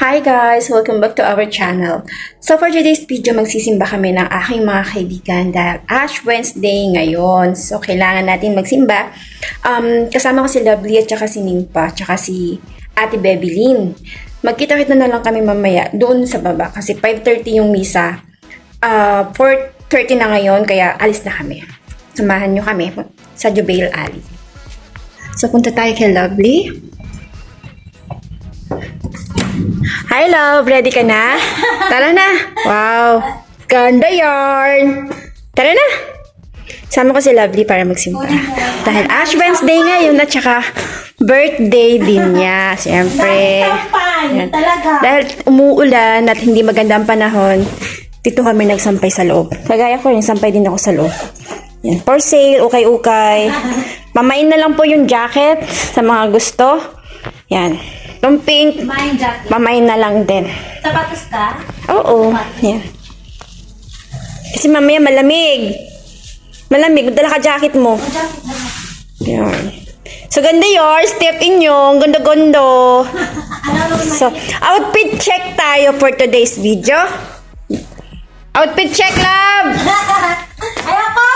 Hi guys! Welcome back to our channel. So for today's video, magsisimba kami ng aking mga kaibigan dahil Ash Wednesday ngayon. So kailangan natin magsimba. Um, kasama ko si Lovely at saka si Nimpa at saka si Ate Bebelyn. Magkita-kita na lang kami mamaya doon sa baba kasi 5.30 yung misa. Uh, 4.30 na ngayon kaya alis na kami. Samahan nyo kami sa Jubail Alley. So punta tayo kay Lovely. Hi, love! Ready ka na? Tara na! Wow! Ganda yarn! Tara na! Sama ko si Lovely para magsimba. Dahil Ash Wednesday ngayon at saka birthday din niya. Siyempre. Yan. Dahil umuulan at hindi maganda ang panahon, dito kami nagsampay sa loob. Kagaya ko rin, sampay din ako sa loob. Yan. For sale, ukay-ukay. Mamain na lang po yung jacket sa mga gusto. Yan. Yung pink, Mind jacket. Mamay na lang din. Sapatos ka? Oo. Yan. Kasi mamaya malamig. Malamig. Dala ka jacket mo. Jacket na. Yan. So, ganda yun. Step in yung Gondo-gondo. Ano naman? So, outfit check tayo for today's video. Outfit check, love! Ayoko!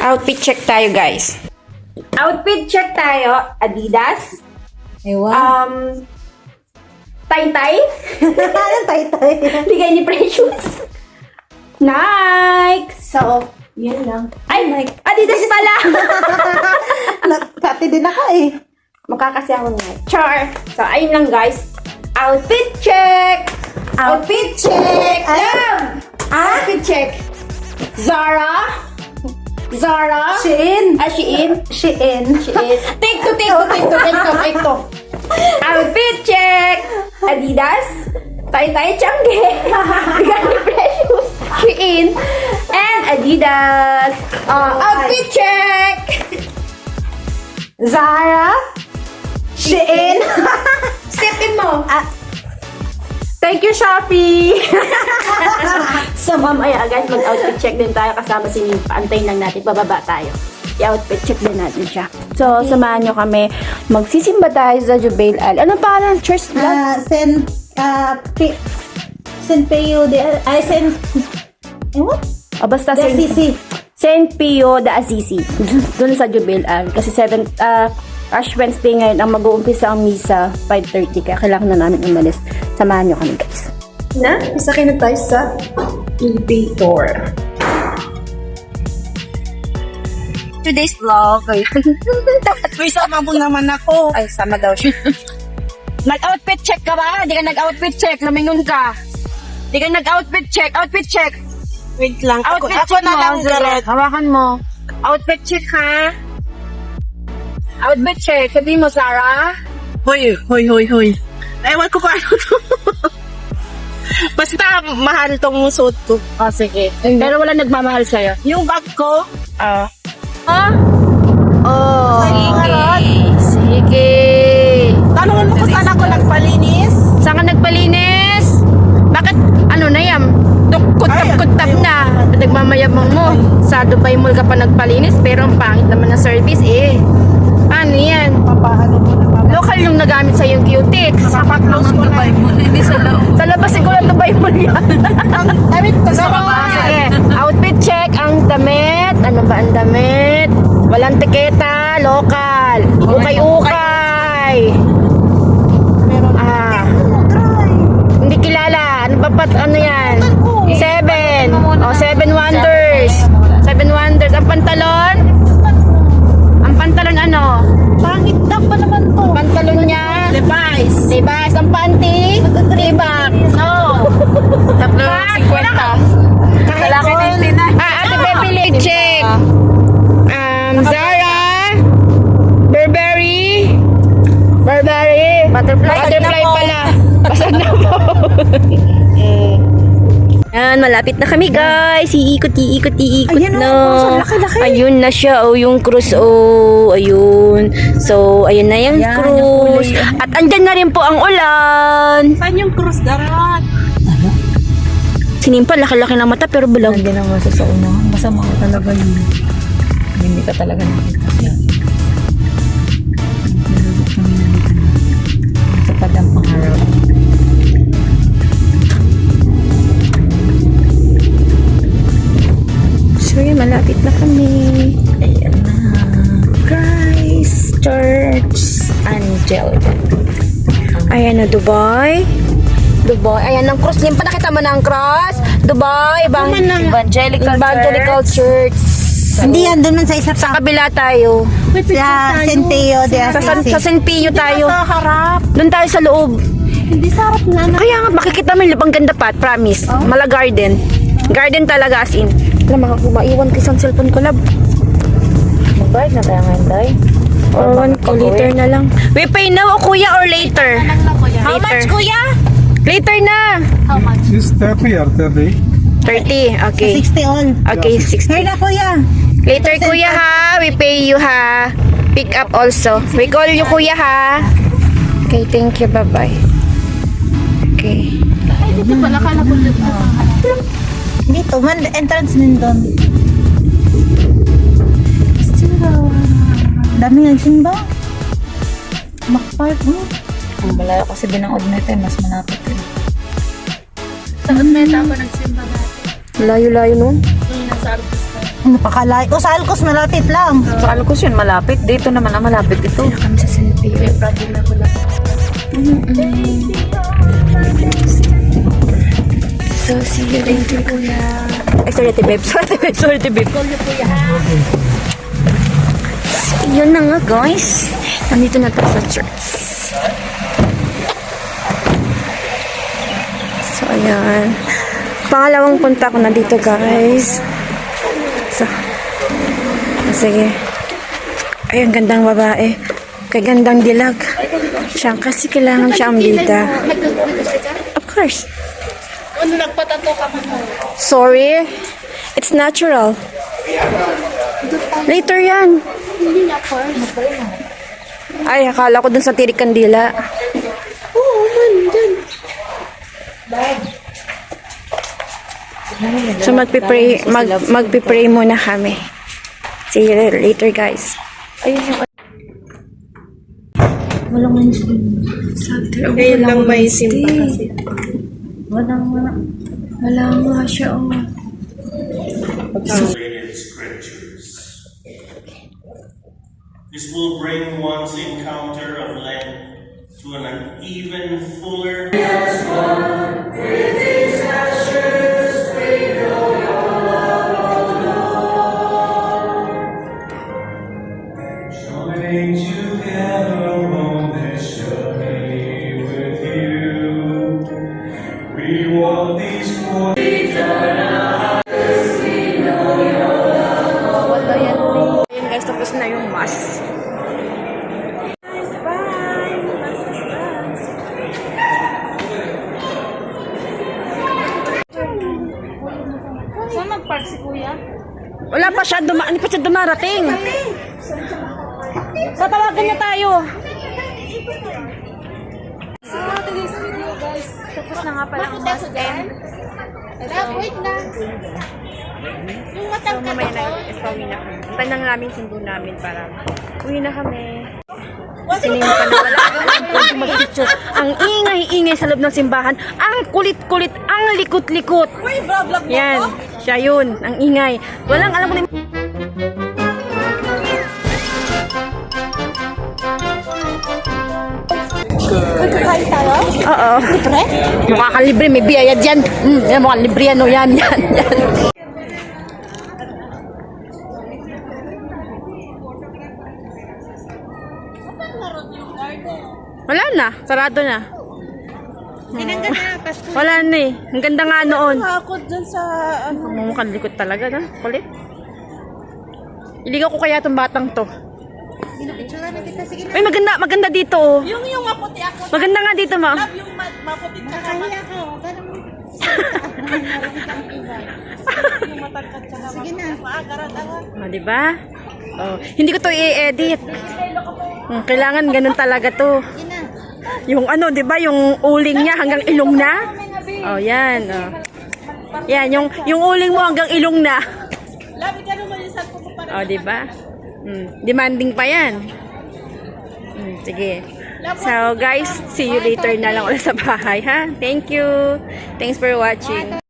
Outfit check tayo, guys. Outfit check tayo. Adidas. Ewan. Um, Tay-tay. Anong tay-tay? Bigay ni Precious. Nike. So, yun lang. Ay, Nike. Adidas pala. Nagkati din ako eh. Mukha kasi ako Nike. Char. So, ayun lang guys. Outfit check. Outfit check. Alam. Outfit check. Zara. Zara. Shein. Ah, Shein. Shein. Shein. Take to, take to, take to, take to, take to. Outfit check. Adidas. Tay-tay Changge. Bigay ni Precious. Shein. And Adidas. Uh, outfit check. Zara. Shein. Step in mo. Ah. Thank you, Shopee! so, mamaya guys, mag-outfit check din tayo kasama si Nimpa. Antayin lang natin, bababa tayo. I-outfit check din natin siya. So, samahan nyo kami. Magsisimba tayo sa Jubail Al. Ano pa ng church lang? Ah, Sen, ah, P, Sen Pio de, ay, Sen, eh, what? O, basta De Saint, Sisi. Saint Pio de Assisi. Doon sa Jubail Al. Kasi 7, uh, Ash Wednesday ngayon, ang mag-uumpisa ang misa, 5.30. Kaya kailangan na namin umalis. Samahan nyo kami guys. Na, isa kayo na tayo sa elevator. Today's vlog. May sama mo naman ako. Ay, sama daw siya. nag-outfit check ka ba? Hindi ka nag-outfit check. Lumingon ka. Hindi ka nag-outfit check. Outfit check. Wait lang. Ako, Outfit ako check na mo. lang, Garot. Hawakan mo. Outfit check, ha? Outfit check. Sabi mo, Sarah. Hoy, hoy, hoy, hoy. Ewan ko paano to. Basta mahal tong suit ko. Oh, sige. Pero wala nagmamahal sa'yo. Yung bag ko, Ah. Ah? Oh. Sige. Sige. tanungan mo kung saan ako nagpalinis. Saan ka nagpalinis? Bakit, ano na yan? Kutap-kutap na. Nagmamayabang mo. Sa Dubai Mall ka pa nagpalinis, pero ang pangit naman ng service eh. Paano yan? Papaano mo na? Local yung nagamit sa yung Q-Tix. Papaklose ko na. Hindi sa loob. Sa labas siguro Dubai Mall yan. Damit ko sa. Outfit check ang damit. Ano ba ang damit? Walang tiketa, local. Ukay-ukay. Ah. Hindi kilala. Ano ba pat ano yan? Seven. Oh, seven wonders. Seven wonders. Ang pantalon? Butterfly. Butterfly na pala. Basag na po. Yan, malapit na kami guys. Iikot, iikot, iikot Ayan, na. oh, laki-laki. Ayun na siya, oh, yung cruise, oh, ayun. So, ayun na yung Yan, cruise. yung. At andyan na rin po ang ulan. Saan yung cross darat? Sinimpa, laki-laki ng mata, pero bulag. Hindi naman sa sa unahan. Masama ka talaga yun. Hindi ka talaga nakita siya. malapit na kami. Ayan na. Christ Church Angelica. Ayan na, Dubai. Dubai. Ayan ang cross. Limpa nakita mo na ang cross. Dubai. Evan- Evangelical, Evangelical Church. Hindi yan, doon man sa isa Sa pa. kabila tayo. Wait, Sa tayo. Senteo de Sa sa Asisi. San Pio tayo. Sa harap. Doon tayo sa loob. Hindi sa harap nga na. Kaya nga, makikita mo yung lipang ganda pa, promise. Oh. Mala garden. Garden talaga as in. Alam, maka maiwan ko isang cellphone ko, lab. Magbayad na tayo ngayon, Day. Or one ko, later na lang. We pay now, o kuya, or later? How much, kuya? Later na. Is 30 or 30? 30, okay. 60 all. Okay, 60. Here na, kuya. Later, kuya, ha. We pay you, ha. Pick up also. We call you, kuya, ha. Okay, thank you. Bye-bye. Okay. Dito, man, entrance din doon. Dami ng simba. Makpark mo. Ang malayo kasi binangod nito eh, mas malapit eh. Layo-layo nun. Ano pa kalay? O, sa Alcos, malapit lang. Sa Alcos yun, malapit. Dito naman ang malapit ito. Kami sa San Pio. So, see you later, kuya. Ay, sorry, ate babe. Sorry, ate babe. Sorry, ate babe. Call you, kuya? So, yun na nga, guys. Nandito na tayo sa church. So, ayan. Pangalawang punta ko na dito, guys. So, sige. Ay, ang gandang babae. Kagandang dilag. Siya, kasi kailangan siya ang bida. Of course. Ano nagpatato ka mo? Sorry. It's natural. Later yan. Hindi na first. Ay, akala ko dun sa tirik kandila. Oo, man, dyan. So magpipray, mag, magpipray muna kami. See you later, guys. Walang Wednesday. Oh, Ngayon lang may simpa kasi. Walang wala. Wala nga siya, oh. Translated scriptures. This will bring one's encounter of Lent to an even fuller. Joining Mag-park si kuya? Wala pa siya, duma hindi pa siya dumarating. Tatawagan niya tayo. So, today's video guys. Tapos na nga pala ang mas end. Wait na. Yung matangkad Mamaya na, ako. is pauwi na kami. Antay namin sundo namin para uwi na kami. Sining pa na wala. Ang mag-picture. Ang ingay-ingay sa loob ng simbahan. Ang kulit-kulit. Ang likot-likot. Yan. Siya yun. Ang ingay. Walang alam ko na Kakain tayo? Oo. Libre? Mukha kang libre, may biyaya dyan. Mm, yan, mukhang libre yan, o yan, yan, yan. Wala na, sarado na. Tinanggal na, Pasko. Wala na eh. Ang ganda nga noon. Hakot dun sa ano. Mumukhang likod talaga, no? Kulit. Iligaw ko kaya itong batang to. Pinapicture na kita. Sige na. Ay, maganda, maganda dito. oh. Yung yung maputi ako. Maganda nga dito, ma. Yung ma- maputi ka ka. Kaya ka. Ganun. Yung matangkad ka na. Sige na. Maagaran ako. O, di ba? Oh, hindi ko to i-edit. Hmm, kailangan ganun talaga to. Yung ano, 'di ba, yung uling niya hanggang ilong na? Oh, 'yan. Oh. Yan, yung yung uling mo hanggang ilong na. Labi ka naman yung cellphone ko para. Oh, 'di ba? Mm, demanding pa 'yan. Mm, sige. So, guys, see you later na lang ulit sa bahay, ha? Thank you. Thanks for watching.